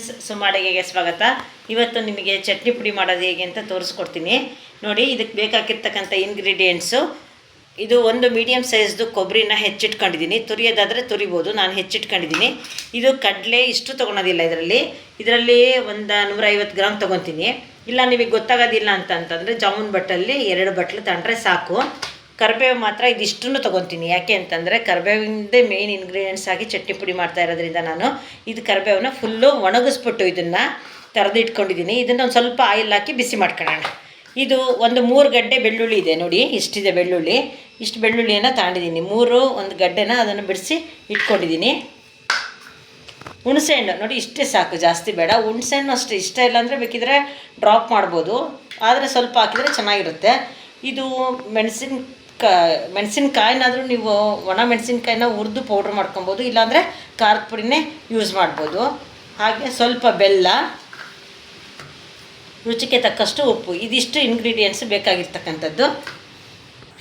Friends ಸುಮ್ಮ ಅಡುಗೆಗೆ ಸ್ವಾಗತ. ಇವತ್ತು ನಿಮಗೆ ಚಟ್ನಿ ಪುಡಿ ಮಾಡೋದು ಹೇಗೆ ಅಂತ ತೋರಿಸ್ಕೊಡ್ತೀನಿ. ನೋಡಿ, ಇದಕ್ಕೆ ಬೇಕಾಗಿರ್ತಕ್ಕಂಥ ಇಂಗ್ರೀಡಿಯೆಂಟ್ಸು ಇದು ಒಂದು ಮೀಡಿಯಮ್ ಸೈಜ್ದು ಕೊಬ್ಬರಿನ ಹೆಚ್ಚಿಟ್ಕೊಂಡಿದ್ದೀನಿ. ತುರಿಯೋದಾದರೆ ತುರಿಬೋದು, ನಾನು ಹೆಚ್ಚಿಟ್ಕೊಂಡಿದ್ದೀನಿ. ಇದು ಕಡಲೆ ಇಷ್ಟು ತೊಗೊಳೋದಿಲ್ಲ ಇದರಲ್ಲಿ. ಇದರಲ್ಲಿ ಒಂದು ನೂರೈವತ್ತು ಗ್ರಾಮ್ ತೊಗೊತೀನಿ. ಇಲ್ಲ, ನಿಮಗೆ ಗೊತ್ತಾಗೋದಿಲ್ಲ ಅಂತಂತಂದರೆ ಜಾಮೂನ್ ಬಟ್ಟಲ್ಲಿ ಎರಡು ಬಟ್ಲು ತಗೊಂಡ್ರೆ ಸಾಕು. ಕರಿಬೇವು ಮಾತ್ರ ಇದಿಷ್ಟನ್ನು ತೊಗೊತೀನಿ. ಯಾಕೆ ಅಂತಂದರೆ ಕರಿಬೇವಿಂದೇ ಮೇಯ್ನ್ ಇಂಗ್ರೀಡಿಯೆಂಟ್ಸ್ ಆಗಿ ಚಟ್ನಿ ಪುಡಿ ಮಾಡ್ತಾ ಇರೋದ್ರಿಂದ ನಾನು ಇದು ಕರಿಬೇವನ್ನ ಫುಲ್ಲು ಒಣಗಿಸ್ಬಿಟ್ಟು ಇದನ್ನು ತೆರೆದಿಟ್ಕೊಂಡಿದ್ದೀನಿ ಇದನ್ನು ಒಂದು ಸ್ವಲ್ಪ ಆಯಿಲ್ ಹಾಕಿ ಬಿಸಿ ಮಾಡ್ಕೊಳ್ಳೋಣ. ಇದು ಒಂದು ಮೂರು ಗಡ್ಡೆ ಬೆಳ್ಳುಳ್ಳಿ ಇದೆ ನೋಡಿ, ಇಷ್ಟಿದೆ ಬೆಳ್ಳುಳ್ಳಿ. ಇಷ್ಟು ಬೆಳ್ಳುಳ್ಳಿಯನ್ನು ತಗೊಂಡಿದ್ದೀನಿ ಮೂರು, ಒಂದು ಗಡ್ಡೆನ ಅದನ್ನು ಬಿಡಿಸಿ ಇಟ್ಕೊಂಡಿದ್ದೀನಿ. ಹುಣಸೆಹಣ್ಣು, ನೋಡಿ ಇಷ್ಟೇ ಸಾಕು, ಜಾಸ್ತಿ ಬೇಡ. ಹುಣಸೆಹಣ್ಣು ಅಷ್ಟೇ ಇಷ್ಟ ಇಲ್ಲ ಅಂದರೆ ಬೇಕಿದ್ರೆ ಡ್ರಾಪ್ ಮಾಡ್ಬೋದು. ಆದರೆ ಸ್ವಲ್ಪ ಹಾಕಿದರೆ ಚೆನ್ನಾಗಿರುತ್ತೆ. ಇದು ಮೆಣಸಿನ ಕ, ಮೆಣಸಿನ್ಕಾಯಿನಾದರೂ ನೀವು ಒಣ ಮೆಣಸಿನ್ಕಾಯಿನ ಹುರಿದು ಪೌಡ್ರ್ ಮಾಡ್ಕೊಬೋದು, ಇಲ್ಲಾಂದರೆ ಖಾರದ ಪುಡಿನೇ ಯೂಸ್ ಮಾಡ್ಬೋದು. ಹಾಗೆ ಸ್ವಲ್ಪ ಬೆಲ್ಲ, ರುಚಿಗೆ ತಕ್ಕಷ್ಟು ಉಪ್ಪು, ಇದಿಷ್ಟು ಇಂಗ್ರೀಡಿಯೆಂಟ್ಸ್ ಬೇಕಾಗಿರ್ತಕ್ಕಂಥದ್ದು.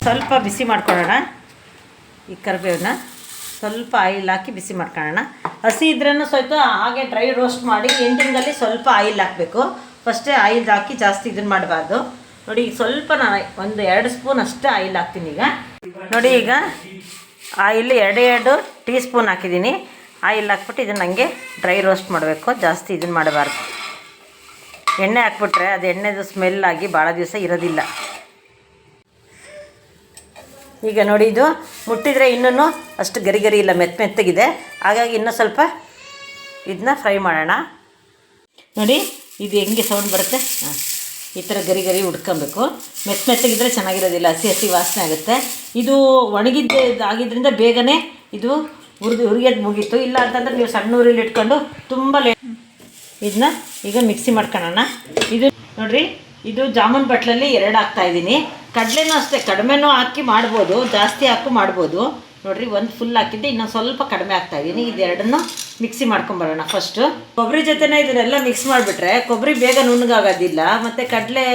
ಸ್ವಲ್ಪ ಬಿಸಿ ಮಾಡ್ಕೊಳ್ಳೋಣ ಈ ಕರಿಬೇವನ್ನ ಸ್ವಲ್ಪ ಆಯಿಲ್ ಹಾಕಿ ಬಿಸಿ ಮಾಡ್ಕೊಳ್ಳೋಣ. ಹಸಿ ಇದ್ರೂ ಸ್ವಲ್ಪ ಹಾಗೆ ಡ್ರೈ ರೋಸ್ಟ್ ಮಾಡಿ ಎಂಡಿಂಗಲ್ಲಿ ಸ್ವಲ್ಪ ಆಯಿಲ್ ಹಾಕಬೇಕು. ಫಸ್ಟೇ ಆಯಿಲ್ ಹಾಕಿ ಜಾಸ್ತಿ ಇದನ್ನು ಮಾಡಬಾರ್ದು. ನೋಡಿ, ಈಗ ಸ್ವಲ್ಪ ನಾನು ಒಂದು ಎರಡು ಸ್ಪೂನ್ ಅಷ್ಟೇ ಆಯಿಲ್ ಹಾಕ್ತೀನಿ ಈಗ. ನೋಡಿ, ಈಗ ಆಯಿಲ್ ಎರಡು ಎರಡು ಟೀ ಸ್ಪೂನ್ ಹಾಕಿದ್ದೀನಿ. ಆಯಿಲ್ ಹಾಕ್ಬಿಟ್ಟು ಇದನ್ನು ನನಗೆ ಡ್ರೈ ರೋಸ್ಟ್ ಮಾಡಬೇಕು. ಜಾಸ್ತಿ ಇದನ್ನು ಮಾಡಬಾರ್ದು. ಎಣ್ಣೆ ಹಾಕ್ಬಿಟ್ರೆ ಅದು ಎಣ್ಣೆದು ಸ್ಮೆಲ್ ಆಗಿ ಭಾಳ ದಿವಸ ಇರೋದಿಲ್ಲ. ಈಗ ನೋಡಿ, ಇದು ಮುಟ್ಟಿದರೆ ಇನ್ನೂ ಅಷ್ಟು ಗರಿ ಗರಿ ಇಲ್ಲ, ಮೆತ್ತ ಮೆತ್ತಗಿದೆ. ಹಾಗಾಗಿ ಇನ್ನೂ ಸ್ವಲ್ಪ ಇದನ್ನ ಫ್ರೈ ಮಾಡೋಣ. ನೋಡಿ, ಇದು ಹೆಂಗೆ ಸೌಂಡ್ ಬರುತ್ತೆ? ಹಾಂ. ಈ ಥರ ಗರಿ ಗರಿ ಹುಡ್ಕೊಬೇಕು ಮೆತ್ತ ಮೆತ್ತಗಿದ್ರೆ ಚೆನ್ನಾಗಿರೋದಿಲ್ಲ, ಹಸಿ ಹಸಿ ವಾಸನೆ ಆಗುತ್ತೆ. ಇದು ಒಣಗಿದ್ದೆ ಆಗಿದ್ದರಿಂದ ಬೇಗನೆ ಇದು ಹುರಿದು ಹುರಿಯೋದು ಮುಗೀತು. ಇಲ್ಲ ಅಂತಂದ್ರೆ ನೀವು ಸಣ್ಣ ಊರಲ್ಲಿ ಇಟ್ಕೊಂಡು ತುಂಬ ಲೇಟ್ ಇದನ್ನ ಈಗ ಮಿಕ್ಸಿ ಮಾಡ್ಕೊಳ್ಳೋಣ ಇದು ನೋಡಿರಿ, ಇದು ಜಾಮೂನ್ ಬಟ್ಲಲ್ಲಿ ಎರಡು ಹಾಕ್ತಾಯಿದ್ದೀನಿ ಕಡಲೆನೂ ಅಷ್ಟೇ, ಕಡಿಮೆನೂ ಹಾಕಿ ಮಾಡ್ಬೋದು, ಜಾಸ್ತಿ ಹಾಕು ಮಾಡ್ಬೋದು. ನೋಡ್ರಿ, ಒಂದು ಫುಲ್ ಹಾಕಿದ್ದೆ, ಇನ್ನೊಂದು ಸ್ವಲ್ಪ ಕಡಿಮೆ ಆಗ್ತಾ ಇದ್ದೀನಿ ಇದೆರಡನ್ನು ಮಿಕ್ಸಿ ಮಾಡ್ಕೊಂಬರೋಣ ಫಸ್ಟು ಕೊಬ್ಬರಿ ಜೊತೆನೇ ಇದನ್ನೆಲ್ಲ ಮಿಕ್ಸ್ ಮಾಡಿಬಿಟ್ರೆ ಕೊಬ್ಬರಿ ಬೇಗ ನುಣ್ಣಗಾಗೋದಿಲ್ಲ, ಮತ್ತು ಕಡಲೆ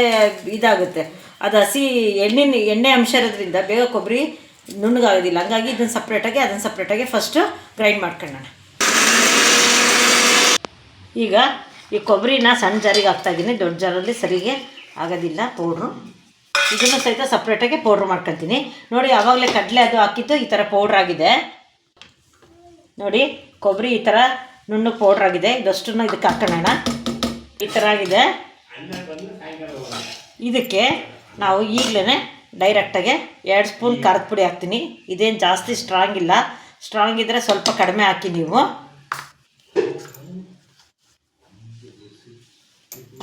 ಇದಾಗುತ್ತೆ. ಅದು ಹಸಿ ಎಣ್ಣೆ ಎಣ್ಣೆ ಅಂಶ ಇರೋದ್ರಿಂದ ಬೇಗ ಕೊಬ್ಬರಿ ನುಣ್ಣಗಾಗೋದಿಲ್ಲ. ಹಂಗಾಗಿ ಇದನ್ನು ಸಪ್ರೇಟಾಗಿ ಅದನ್ನು ಸಪ್ರೇಟಾಗಿ ಫಸ್ಟು ಗ್ರೈಂಡ್ ಮಾಡ್ಕೊಳ್ಳೋಣ. ಈಗ ಈ ಕೊಬ್ಬರಿನ ಸಣ್ಣ ಜಾರಿಗೆ ಹಾಕ್ತಾಯಿದ್ದೀನಿ ದೊಡ್ಡ ಜಾರಲ್ಲಿ ಸರಿಗೆ ಆಗೋದಿಲ್ಲ, ಪೌಡ್ರು. ಇದನ್ನು ಸಹಿತ ಸಪ್ರೇಟಾಗಿ ಪೌಡ್ರ್ ಮಾಡ್ಕೊತೀನಿ. ನೋಡಿ, ಆವಾಗಲೇ ಕಡಲೆ ಅದು ಹಾಕಿದ್ದು ಈ ಥರ ಪೌಡ್ರ್ ಆಗಿದೆ. ನೋಡಿ, ಕೊಬ್ಬರಿ ಈ ಥರ ನುಣ್ಣು ಪೌಡ್ರ್ ಆಗಿದೆ. ಇದಷ್ಟನ್ನು ಇದಕ್ಕೆ ಹಾಕೋಣ ಈ ಥರ ಆಗಿದೆ. ಇದಕ್ಕೆ ನಾವು ಈಗಲೇ ಡೈರೆಕ್ಟಾಗೆ ಎರಡು ಸ್ಪೂನ್ ಖಾರದ ಪುಡಿ ಹಾಕ್ತೀನಿ. ಇದೇನು ಜಾಸ್ತಿ ಸ್ಟ್ರಾಂಗ್ ಇಲ್ಲ. ಸ್ಟ್ರಾಂಗ್ ಇದ್ದರೆ ಸ್ವಲ್ಪ ಕಡಿಮೆ ಹಾಕಿ ನೀವು.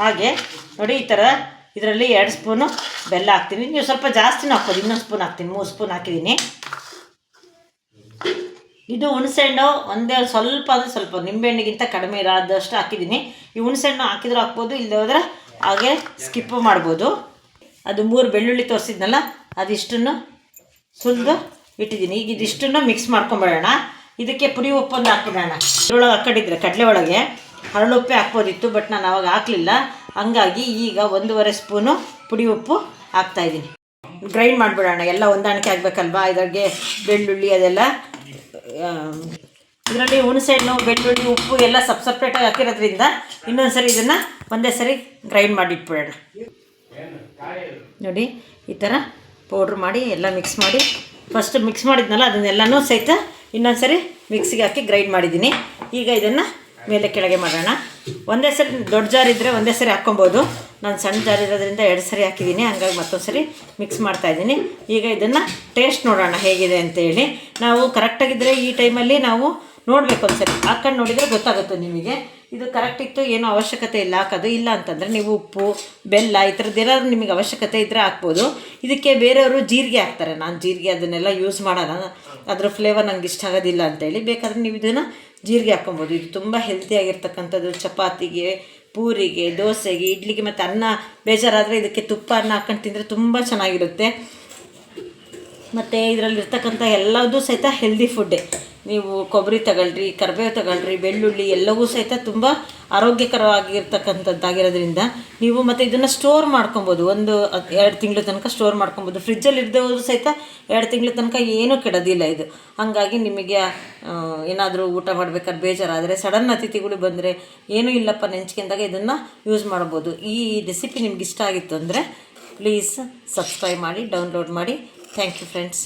ಹಾಗೆ, ನೋಡಿ, ಈ ಥರ ಇದರಲ್ಲಿ ಎರಡು ಸ್ಪೂನು ಬೆಲ್ಲ ಹಾಕ್ತೀನಿ. ನೀವು ಸ್ವಲ್ಪ ಜಾಸ್ತಿನೂ ಹಾಕ್ಬೋದು ಇನ್ನೊಂದು ಸ್ಪೂನ್ ಹಾಕ್ತೀನಿ. ಮೂರು ಸ್ಪೂನ್ ಹಾಕಿದ್ದೀನಿ. ಇದು ಹುಣಸೆಹಣ್ಣು ಒಂದೇ ಸ್ವಲ್ಪ ಅಂದರೆ ಸ್ವಲ್ಪ. ನಿಂಬೆಹಣ್ಣಿಗಿಂತ ಕಡಿಮೆ ಇರೋದಷ್ಟು ಹಾಕಿದ್ದೀನಿ. ಈ ಹುಣಸೆಹಣ್ಣು ಹಾಕಿದ್ರೂ ಹಾಕ್ಬೋದು ಇಲ್ಲದೆ ಹೋದರೆ ಹಾಗೆ ಸ್ಕಿಪ್ಪು ಮಾಡ್ಬೋದು. ಅದು ಮೂರು ಬೆಳ್ಳುಳ್ಳಿ ತೋರಿಸಿದ್ನಲ್ಲ, ಅದಿಷ್ಟನ್ನು ಸುಲಿದು ಇಟ್ಟಿದ್ದೀನಿ. ಈಗ ಇದಿಷ್ಟನ್ನು ಮಿಕ್ಸ್ ಮಾಡ್ಕೊಂಬಿಡೋಣ. ಇದಕ್ಕೆ ಪುಡಿ ಉಪ್ಪೊಂದು ಹಾಕ್ಬಿಡೋಣ. ಇದ್ರೊಳಗೆ ಹಾಕೊಂಡಿದ್ರೆ ಕಡಲೆ ಒಳಗೆ. ಹರಳುಪ್ಪೆ ಹಾಕ್ಬೋದಿತ್ತು ಬಟ್ ನಾನು ಅವಾಗ ಹಾಕಲಿಲ್ಲ. ಹಂಗಾಗಿ ಈಗ ಒಂದೂವರೆ ಸ್ಪೂನು ಪುಡಿ ಉಪ್ಪು ಹಾಕ್ತಾಯಿದ್ದೀನಿ ಗ್ರೈಂಡ್ ಮಾಡಿಬಿಡೋಣ, ಎಲ್ಲ ಹೊಂದಾಣಿಕೆ ಆಗಬೇಕಲ್ವಾ? ಇದ್ರಾಗೆ ಬೆಳ್ಳುಳ್ಳಿ ಅದೆಲ್ಲ ಇದರಲ್ಲಿ ಹುಣಸೆಹಣ್ಣು ಬೆಳ್ಳುಳ್ಳಿ, ಉಪ್ಪು ಎಲ್ಲ ಸಪ್ ಸಪ್ರೇಟಾಗಿ ಹಾಕಿರೋದ್ರಿಂದ ಇನ್ನೊಂದು ಸರಿ ಇದನ್ನು ಒಂದೇ ಸರಿ ಗ್ರೈಂಡ್ ಮಾಡಿ ಇಟ್ಬಿಡೋಣ ನೋಡಿ, ಈ ಥರ ಪೌಡ್ರ್ ಮಾಡಿ, ಎಲ್ಲ ಮಿಕ್ಸ್ ಮಾಡಿ ಫಸ್ಟ್ ಮಿಕ್ಸ್ ಮಾಡಿದ್ನಲ್ಲ, ಅದನ್ನೆಲ್ಲನೂ ಸಹಿತ ಇನ್ನೊಂದು ಸರಿ ಮಿಕ್ಸಿಗೆ ಹಾಕಿ ಗ್ರೈಂಡ್ ಮಾಡಿದ್ದೀನಿ. ಈಗ ಇದನ್ನು ಮೇಲೆ ಕೆಳಗೆ ಮಾಡೋಣ. ಒಂದೇ ಸರಿ ದೊಡ್ಡ ಜಾರ್ ಇದ್ದರೆ ಒಂದೇ ಸರಿ ಹಾಕ್ಕೊಬೋದು. ನಾನು ಸಣ್ಣ ಜಾರ್ ಇರೋದ್ರಿಂದ ಎರಡು ಸರಿ ಹಾಕಿದ್ದೀನಿ ಹಂಗಾಗಿ ಮತ್ತೊಂದು ಸರಿ ಮಿಕ್ಸ್ ಮಾಡ್ತಾಯಿದ್ದೀನಿ ಈಗ ಇದನ್ನು ಟೇಸ್ಟ್ ನೋಡೋಣ ಹೇಗಿದೆ ಅಂತೇಳಿ ನಾವು ಕರೆಕ್ಟಾಗಿದ್ದರೆ ಈ ಟೈಮಲ್ಲಿ ನಾವು ನೋಡಬೇಕು ಒಂದ್ಸರಿ. ಹಾಕೊಂಡು ನೋಡಿದರೆ ಗೊತ್ತಾಗುತ್ತೆ ನಿಮಗೆ. ಇದು ಕರೆಕ್ಟ್ ಇತ್ತು, ಏನೂ ಅವಶ್ಯಕತೆ ಇಲ್ಲ, ಹಾಕೋದು ಇಲ್ಲ ಅಂತಂದರೆ ನೀವು ಉಪ್ಪು, ಬೆಲ್ಲ ಈ ಥರದ್ದು ಏನಾದ್ರು ನಿಮಗೆ ಅವಶ್ಯಕತೆ ಇದ್ದರೆ ಹಾಕ್ಬೋದು. ಇದಕ್ಕೆ ಬೇರೆಯವರು ಜೀರಿಗೆ ಹಾಕ್ತಾರೆ. ನಾನು ಜೀರಿಗೆ ಅದನ್ನೆಲ್ಲ ಯೂಸ್ ಮಾಡೋಣ, ಅದರ ಫ್ಲೇವರ್ ನಂಗೆ ಇಷ್ಟ ಆಗೋದಿಲ್ಲ ಅಂತೇಳಿ ಬೇಕಾದರೆ ನೀವು ಇದನ್ನು ಜೀರಿಗೆ ಹಾಕ್ಕೊಬೋದು. ಇದು ತುಂಬ ಹೆಲ್ತಿಯಾಗಿರ್ತಕ್ಕಂಥದ್ದು ಚಪಾತಿಗೆ, ಪೂರಿಗೆ, ದೋಸೆಗೆ, ಇಡ್ಲಿಗೆ ಮತ್ತು ಅನ್ನ ಬೇಜಾರಾದರೆ ಇದಕ್ಕೆ ತುಪ್ಪ ಅನ್ನ ಹಾಕೊಂಡು ತಿಂದರೆ ತುಂಬ ಚೆನ್ನಾಗಿರುತ್ತೆ. ಮತ್ತು ಇದರಲ್ಲಿರ್ತಕ್ಕಂಥ ಎಲ್ಲದೂ ಸಹಿತ ಹೆಲ್ದಿ ಫುಡ್ಡೇ ನೀವು ಕೊಬ್ಬರಿ ತಗೊಳ್ರಿ, ಕರಿಬೇವು ತಗೊಳ್ರಿ, ಬೆಳ್ಳುಳ್ಳಿ ಎಲ್ಲವೂ ಸಹಿತ ತುಂಬ ಆರೋಗ್ಯಕರವಾಗಿರ್ತಕ್ಕಂಥದ್ದಾಗಿರೋದ್ರಿಂದ ನೀವು ಮತ್ತು ಇದನ್ನು ಸ್ಟೋರ್ ಮಾಡ್ಕೊಬೋದು. ಒಂದು ಎರಡು ತಿಂಗಳ ತನಕ ಸ್ಟೋರ್ ಮಾಡ್ಕೊಬೋದು. ಫ್ರಿಜ್ಜಲ್ಲಿ ಇರದೇ ಸಹಿತ ಎರಡು ತಿಂಗಳ ತನಕ ಏನೂ ಕೆಡೋದಿಲ್ಲ ಇದು. ಹಾಗಾಗಿ ನಿಮಗೆ ಏನಾದರೂ ಊಟ ಮಾಡ್ಬೇಕಾದ್ರೆ ಬೇಜಾರಾದರೆ ಸಡನ್ ಅತಿಥಿಗಳು ಬಂದರೆ ಏನೂ ಇಲ್ಲಪ್ಪ ನೆಂಚ್ಕೊಂಡಾಗ ಇದನ್ನು ಯೂಸ್ ಮಾಡ್ಬೋದು. ಈ ರೆಸಿಪಿ ನಿಮ್ಗೆ ಇಷ್ಟ ಆಗಿತ್ತು ಅಂದರೆ ಪ್ಲೀಸ್ ಸಬ್ಸ್ಕ್ರೈಬ್ ಮಾಡಿ ಡೌನ್ಲೋಡ್ ಮಾಡಿ. Thank you friends